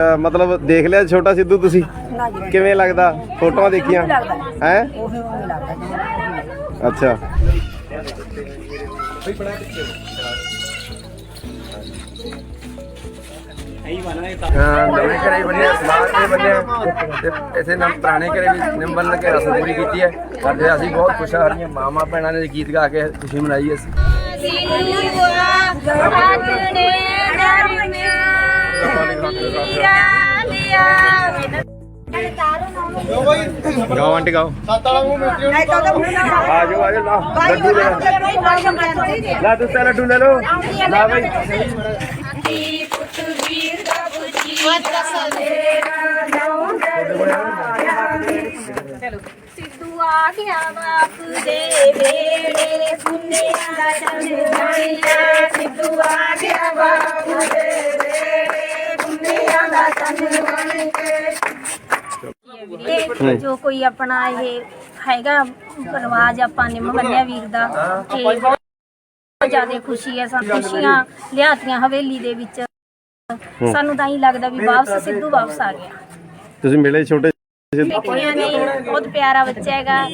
ਮਤਲਬ ਦੇਖ ਲਿਆ ਛੋਟਾ ਸਿੱਧੂ ਤੁਸੀਂ? ਕਿਵੇਂ ਲੱਗਦਾ? ਫੋਟੋਆਂ ਦੇਖੀਆਂ? ਹੈ? ਉਹੀ ਉਹੀ ਲੱਗਦਾ ਜੀ। ਅੱਛਾ। ਹਾਂ ਨਵੇਂ ਘਰੇ ਬਣਿਆ ਸਮਾਰਟ ਦੇ ਬਣਿਆ ਤੇ ਇਥੇ ਨਮ ਪੁਰਾਣੇ ਘਰੇ ਵੀ ਲਗੇ ਰਸਮ ਪੂਰੀ ਕੀਤੀ ਹੈ। ਕਰਦੇ ਅਸੀਂ ਬਹੁਤ ਖੁਸ਼ ਹਾਂ ਸਾਡੀਆਂ ਮਾਮਾ ਭੈਣਾਂ ਨੇ ਗੀਤ ਗਾ ਕੇ ਖੁਸ਼ੀ ਮਨਾਈ ਅਸੀਂ ਗਾਓ ਆਂਟੀ ਗਾਓ ਨਹੀਂ ਤਾਂ ਉਹਦਾ ਲਾ ਲੱਡੂ ਲੈ ਲਓ। ਲੈ ਦੂਸਰਾ ਲੱਡੂ ਲੈ ਲਓ ਲਾ ਬਈ ਸਿੱਧੂ ਆ ਗਿਆ ਬਾਪ ਦੇ ਵੇੜੇ ਸੁਨਿਆਂ ਦਾ ਚੰਨ ਬਣਿਆ ਸਿੱਧੂ ਆ ਗਿਆ ਬਾਪ ਦੇ ਜੋ ਕੋਈ ਆਪਣਾ ਇਹ ਹੈਗਾ ਰਿਵਾਜ ਆਪਾਂ ਨਿੰਮ ਬੰਨਿਆ ਵੀਰ ਦਾ ਤੇ ਬਹੁਤ ਜ਼ਿਆਦਾ ਖੁਸ਼ੀ ਹੈ ਸਾਨੂੰ ਖੁਸ਼ੀਆਂ ਲਿਆਤੀਆਂ ਹਵੇਲੀ ਦੇ ਵਿੱਚ। ਸਾਨੂੰ ਤਾਂ ਹੀ ਲੱਗਦਾ ਵੀ ਵਾਪਸ ਸਿੱਧੂ ਵਾਪਸ ਆ ਗਿਆ। ਤੁਸੀਂ ਮਿਲੇ ਛੋਟੇ ਨੇ ਬਹੁਤ ਪਿਆਰਾ ਬੱਚਾ ਹੈਗਾ।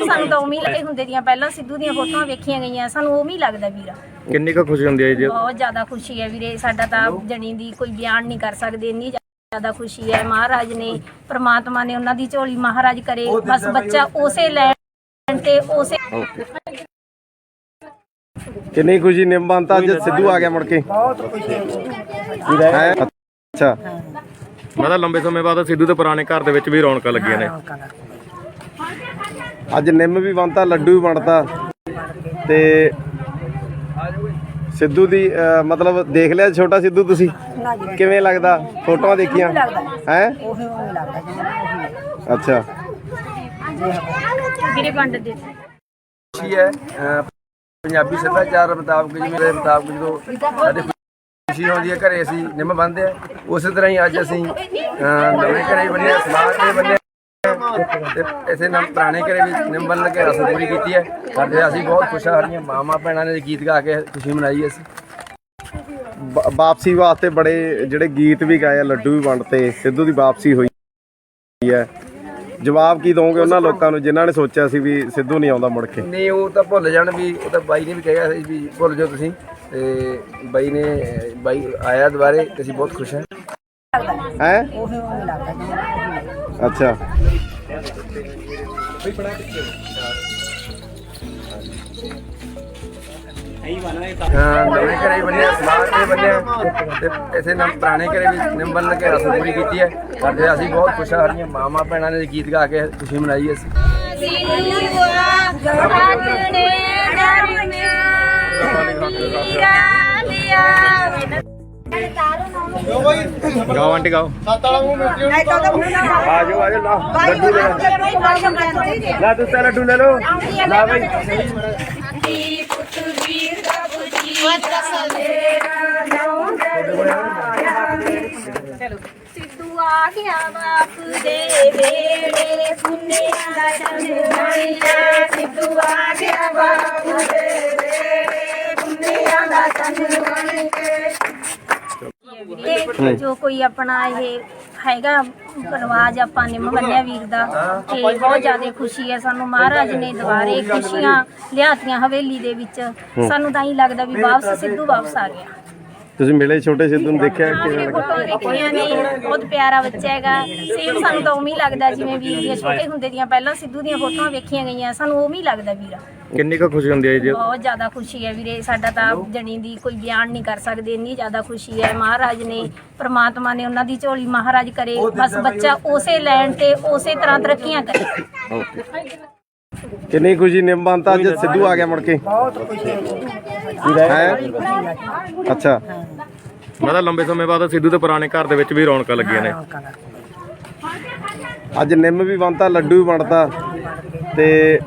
ਸਾਨੂੰ ਤਾਂ ਉਮੀ ਲੱਗੇ ਹੁੰਦੇ ਦੀਆਂ ਪਹਿਲਾਂ ਸਿੱਧੂ ਦੀਆਂ ਫੋਟੋਆਂ ਵੇਖੀਆਂ ਗਈਆਂ। ਸਾਨੂੰ ਉਮੀ ਲੱਗਦਾ ਵੀਰਾ। ਕਿੰਨੀ ਕੁ ਖੁਸ਼ੀ ਹੁੰਦੀ ਹੈ ਜੀ? ਬਹੁਤ ਜ਼ਿਆਦਾ ਖੁਸ਼ੀ ਹੈ ਵੀਰੇ। ਸਾਡਾ ਤਾਂ ਜਣੀ ਦੀ ਕੋਈ ਬਿਆਨ ਨਹੀਂ ਕਰ ਸਕਦੇ। ਇੰਨੀ ਜ਼ਿਆਦਾ ਖੁਸ਼ੀ ਹੈ। ਮਹਾਰਾਜ ਨੇ ਪ੍ਰਮਾਤਮਾ ਨੇ ਉਹਨਾਂ ਦੀ ਝੋਲੀ ਮਹਾਰਾਜ ਕਰੇ। ਬਸ ਬੱਚਾ ਉਸੇ ਲੈਣ ਤੇ ਉਸੇ ਕਿੰਨੀ ਖੁਸ਼ੀ ਨਿੰਬਾਂ ਅੱਜ ਸਿੱਧੂ ਆ ਗਿਆ ਮੁੜ ਕੇ। ਬਹੁਤ ਖੁਸ਼ੀ ਹੈ। ਹੈ? ਅੱਛਾ। ਮਤਲਬ ਲੰਬੇ ਸਮੇਂ ਬਾਅਦ ਸਿੱਧੂ ਦੇ ਪੁਰਾਣੇ ਘਰ ਦੇ ਵਿੱਚ ਵੀ ਰੌਣਕਾਂ ਲੱਗੀਆਂ ਨੇ। ਅੱਜ ਨਿੰਮ ਵੀ ਬਣਤਾ ਲੱਡੂ ਵੀ ਬਣਤਾ ਤੇ ਸਿੱਧੂ ਦੀ ਮਤਲਬ ਦੇਖ ਲਿਆ ਛੋਟਾ ਸਿੱਧੂ ਤੁਸੀਂ? ਕਿਵੇਂ ਲੱਗਦਾ? ਫੋਟੋਆਂ ਦੇਖੀਆਂ? ਹੈ? ਅੱਛਾ। ਦੇ। ਖੁਸ਼ੀ ਹੈ ਪੰਜਾਬੀ ਸੱਭਿਆਚਾਰ ਮੁਤਾਬਕ ਜਿਵੇਂ ਦੇ ਮੁਤਾਬਕ ਜਦੋਂ ਸਾਡੇ ਖੁਸ਼ੀ ਹੁੰਦੀ ਹੈ ਘਰੇ ਅਸੀਂ ਨਿੰਮ ਬੰਨਦੇ ਆ ਉਸੇ ਤਰ੍ਹਾਂ ਹੀ ਅੱਜ ਅਸੀਂ ਨਵੇਂ ਘਰੇ ਬਣਿਆ ਸਮਾਰਟ ਦੇ ਬਣਿਆ ਤੇ ਇਥੇ ਨਮ ਪੁਰਾਣੇ ਘਰੇ ਵੀ ਨਿੰਬਨ ਲਗੇ ਰਸਮ ਪੂਰੀ ਕੀਤੀ ਹੈ। ਕਰਦੇ ਅਸੀਂ ਬਹੁਤ ਖੁਸ਼ ਹਾਂ ਸਾਡੀਆਂ ਮਾਮਾ ਭੈਣਾਂ ਨੇ ਗੀਤ ਗਾ ਕੇ ਖੁਸ਼ੀ ਮਨਾਈ ਅਸੀਂ। ਵਾਪਸੀ ਵਾਸਤੇ ਬੜੇ ਜਿਹੜੇ ਗੀਤ ਵੀ ਗਾਏ ਆ ਲੱਡੂ ਵੀ ਵੰਡਤੇ ਸਿੱਧੂ ਦੀ ਵਾਪਸੀ ਹੋਈ ਹੈ। ਜਵਾਬ ਕੀ ਦੋਗੇ ਉਹਨਾਂ ਲੋਕਾਂ ਨੂੰ ਜਿਨ੍ਹਾਂ ਨੇ ਸੋਚਿਆ ਸੀ ਵੀ ਸਿੱਧੂ ਨਹੀਂ ਆਉਂਦਾ ਮੁੜ ਕੇ? ਨਹੀਂ ਉਹ ਤਾਂ ਭੁੱਲ ਜਾਣ ਵੀ ਉਹ ਤਾਂ ਬਾਈ ਨੇ ਵੀ ਕਿਹਾ ਸੀ ਵੀ ਭੁੱਲ ਜਾਓ ਤੁਸੀਂ। ਤੇ ਬਾਈ ਨੇ ਬਾਈ ਆਇਆ ਦੁਬਾਰੇ ਤੇ ਅਸੀਂ ਬਹੁਤ ਖੁਸ਼ ਹਾਂ। ਹੈ? ਉਹੀ ਲੱਗਦਾ ਜੀ ਅੱਛਾ ਹਾਂ ਨਵੇਂ ਘਰੇ ਤੇ ਨਮ ਪੁਰਾਣੇ ਘਰੇ ਵੀ ਨਿੰਬਨ ਲਗੇ ਰਸਮ ਪੂਰੀ ਕੀਤੀ ਹੈ। ਕਰਦੇ ਅਸੀਂ ਬਹੁਤ ਖੁਸ਼ ਹਾਂ ਸਾਡੀਆਂ ਮਾਮਾ ਭੈਣਾਂ ਨੇ ਗੀਤ ਗਾ ਕੇ ਖੁਸ਼ੀ ਮਨਾਈ ਅਸੀਂ। ਮੂੰਹ ਨਾ ਆ ਜਾਓ ਆ ਜਾਓ ਲਾ ਲੱਡੂ ਲੈ ਲਓ। ਲੈ ਦੂਸਰਾ ਲੱਡੂ ਲੈ ਲਓ। ਲਾ ਬਈ। ਸਿੱਧੂ ਆ ਗਿਆ ਬਾਪ ਦੇ ਵੇੜੇ ਸੁਨਿਆਂ ਦਾ ਚੰਨ ਬਣਿਆ ਸਿੱਧੂ ਆ ਗਿਆ ਬਾਪ ਦੇ ਵੇੜੇ ਸੁਨਿਆਂ ਦਾ ਚੰਨ ਜੋ ਕੋਈ ਆਪਣਾ ਇਹ ਹੈਗਾ ਰਿਵਾਜ ਆਪਾਂ ਨਿੰਮ ਬੰਨਿਆ ਵੀਰ ਦਾ ਤੇ ਬਹੁਤ ਜ਼ਿਆਦਾ ਖੁਸ਼ੀ ਹੈ ਸਾਨੂੰ। ਮਹਾਰਾਜ ਨੇ ਦੁਬਾਰੇ ਖੁਸ਼ੀਆਂ ਲਿਆਤੀਆਂ ਹਵੇਲੀ ਦੇ ਵਿੱਚ। ਸਾਨੂੰ ਤਾਂ ਹੀ ਲੱਗਦਾ ਵੀ ਵਾਪਸ ਸਿੱਧੂ ਵਾਪਸ ਆ ਗਿਆ। ਤੁਸੀਂ ਮਿਲੇ ਛੋਟੇ ਸਿੱਧੂ ਨੂੰ ਦੇਖਿਆ ਹਾਂ ਕਿਵੇਂ ਲੱਗਾ? ਫੋਟੋ ਦੇਖੀਆਂ ਨੇ ਬਹੁਤ ਪਿਆਰਾ ਬੱਚਾ ਹੈਗਾ। ਸੇਮ ਸਾਨੂੰ ਤਾਂ ਉਮੀ ਲੱਗਦਾ ਜਿਵੇਂ ਵੀਰ ਦੀਆਂ ਛੋਟੇ ਹੁੰਦੇ ਦੀਆਂ ਪਹਿਲਾਂ ਸਿੱਧੂ ਦੀਆਂ ਫੋਟੋਆਂ ਵੇਖੀਆਂ ਗਈਆਂ ਸਾਨੂੰ ਉਮੀ ਲੱਗਦਾ ਵੀਰਾ। ਕਿੰਨੀ ਕੁ ਖੁਸ਼ੀ ਹੁੰਦੀ ਹੈ ਜੀ? ਬਹੁਤ ਜ਼ਿਆਦਾ ਖੁਸ਼ੀ ਹੈ ਵੀਰੇ ਸਾਡਾ ਤਾਂ ਜਣੀ ਦੀ ਕੋਈ ਬਿਆਨ ਨਹੀਂ ਕਰ ਸਕਦੇ ਇੰਨੀ ਜ਼ਿਆਦਾ ਖੁਸ਼ੀ ਹੈ। ਮਹਾਰਾਜ ਨੇ ਪ੍ਰਮਾਤਮਾ ਨੇ ਉਹਨਾਂ ਦੀ ਝੋਲੀ ਮਹਾਰਾਜ ਕਰੇ ਬਸ ਬੱਚਾ ਉਸੇ ਲੈਣ ਤੇ ਉਸੇ ਤਰ੍ਹਾਂ ਤਰੱਕੀਆਂ ਕਰੇ। ਕਿੰਨੀ ਖੁਸ਼ੀ ਨਿੰਬਾਂ ਅੱਜ ਸਿੱਧੂ ਆ ਗਿਆ ਮੁੜ ਕੇ? ਬਹੁਤ ਖੁਸ਼ੀ ਹੈ ਹੈ? ਅੱਛਾ। ਮਤਲਬ ਲੰਬੇ ਸਮੇਂ ਬਾਅਦ ਸਿੱਧੂ ਦੇ ਪੁਰਾਣੇ ਘਰ ਦੇ ਵਿੱਚ ਵੀ ਰੌਣਕਾਂ ਲੱਗੀਆਂ ਨੇ। ਅੱਜ ਨਿੰਮ ਵੀ ਬਣਤਾ ਲੱਡੂ ਵੀ ਬਣਤਾ ਤੇ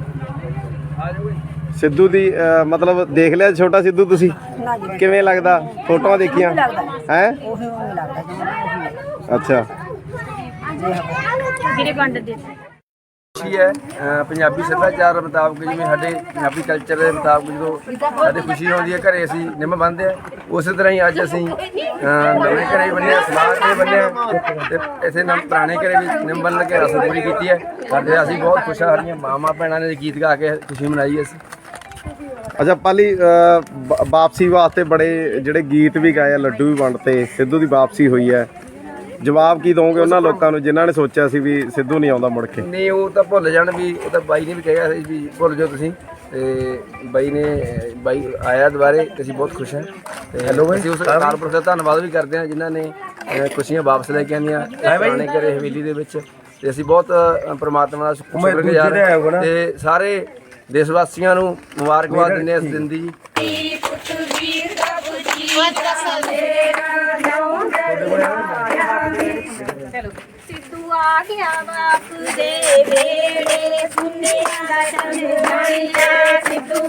ਸਿੱਧੂ ਦੀ ਮਤਲਬ ਦੇਖ ਲਿਆ ਛੋਟਾ ਸਿੱਧੂ ਤੁਸੀਂ? ਕਿਵੇਂ ਲੱਗਦਾ? ਫੋਟੋਆਂ ਦੇਖੀਆਂ? ਹੈ? ਉਹੀ ਲੱਗਦਾ ਅੱਛਾ। ਵੀਰੇ ਵੰਡ ਦੇ। ਖੁਸ਼ੀ ਹੈ। ਅਹ ਪੰਜਾਬੀ ਸੱਭਿਆਚਾਰ ਮੁਤਾਬਕ ਜਿਵੇਂ ਸਾਡੇ ਪੰਜਾਬੀ ਕਲਚਰ ਦੇ ਮੁਤਾਬਕ ਜਦੋਂ ਸਾਡੇ ਖੁਸ਼ੀ ਹੁੰਦੀ ਹੈ ਘਰੇ ਅਸੀਂ ਨਿੰਮ ਬੰਨਦੇ ਆ ਉਸੇ ਤਰ੍ਹਾਂ ਹੀ ਅੱਜ ਅਸੀਂ ਅਹ ਨਵੇਂ ਘਰੇ ਬੰਨਿਆ ਸਲਾਹ ਤੇ ਬੰਨਿਆ ਤੇ ਇਥੇ ਨਮ ਪੁਰਾਣੇ ਘਰੇ ਵੀ ਨਿੰਮ ਬੰਨ੍ਹ ਕੇ ਰਸਮ ਪੂਰੀ ਕੀਤੀ ਹੈ। ਸਾਡੇ ਅਸੀਂ ਬਹੁਤ ਖੁਸ਼ ਹਾਂ ਸਾਡੀਆਂ ਮਾਮਾ ਭੈਣਾਂ ਨੇ ਗੀਤ ਗਾ ਕੇ ਖੁਸ਼ੀ ਮਨਾਈ ਅਸੀਂ। ਅੱਛਾ ਪਾਲੀ ਅ, ਬ- ਵਾਪਸੀ ਵਾਸਤੇ ਬੜੇ ਜਿਹੜੇ ਗੀਤ ਵੀ ਗਾਏ ਆ ਲੱਡੂ ਵੀ ਵੰਡਤੇ ਸਿੱਧੂ ਦੀ ਵਾਪਸੀ ਹੋਈ ਹੈ। ਜਵਾਬ ਕੀ ਦੋਗੇ ਉਹਨਾਂ ਲੋਕਾਂ ਨੂੰ ਜਿਨ੍ਹਾਂ ਨੇ ਸੋਚਿਆ ਸੀ ਵੀ ਸਿੱਧੂ ਨਹੀਂ ਆਉਂਦਾ ਮੁੜ ਕੇ? ਨਹੀਂ ਉਹ ਤਾਂ ਭੁੱਲ ਜਾਣ ਵੀ ਉਹ ਤਾਂ ਬਾਈ ਨੇ ਵੀ ਕਿਹਾ ਸੀ ਵੀ ਭੁੱਲ ਜਾਓ ਤੁਸੀਂ। ਤੇ ਬਾਈ ਨੇ ਬਾਈ ਆਇਆ ਦੁਬਾਰੇ ਤੇ ਅਸੀਂ ਬਹੁਤ ਖੁਸ਼ ਹਾਂ। ਤੇ ਹੈਲੋ ਅਸੀਂ ਉਸ ਕਾਰਪੋਰੇਟ ਦਾ ਧੰਨਵਾਦ ਵੀ ਕਰਦੇ ਹਾਂ ਜਿਨ੍ਹਾਂ ਨੇ ਅਹ, ਖੁਸ਼ੀਆਂ ਵਾਪਸ ਲੈ ਕੇ ਆਂਦੀਆਂ ਪੁਰਾਣੇ ਘਰੇ ਹਵੇਲੀ ਦੇ ਵਿੱਚ। ਤੇ ਅਸੀਂ ਬਹੁਤ ਪ੍ਰਮਾਤਮਾ ਦਾ ਸ਼ੁਕਰਗੁਜ਼ਾਰ ਹਾਂ ਤੇ ਸਾਰੇ ਦੇਸ਼ ਵਾਸੀਆਂ ਨੂੰ ਮੁਬਾਰਕਬਾਦ ਦਿੰਦੇ ਹਾਂ ਇਸ ਦਿਨ ਦੀ। ਸਿੱਧੂ ਆ ਗਿਆ ਬਾਪ ਦੇ ਵੇੜੇ ਸੁਨੇਰਾ ਦਾ ਚੰਨ ਬਣਿਆ ਸਿੱਧੂ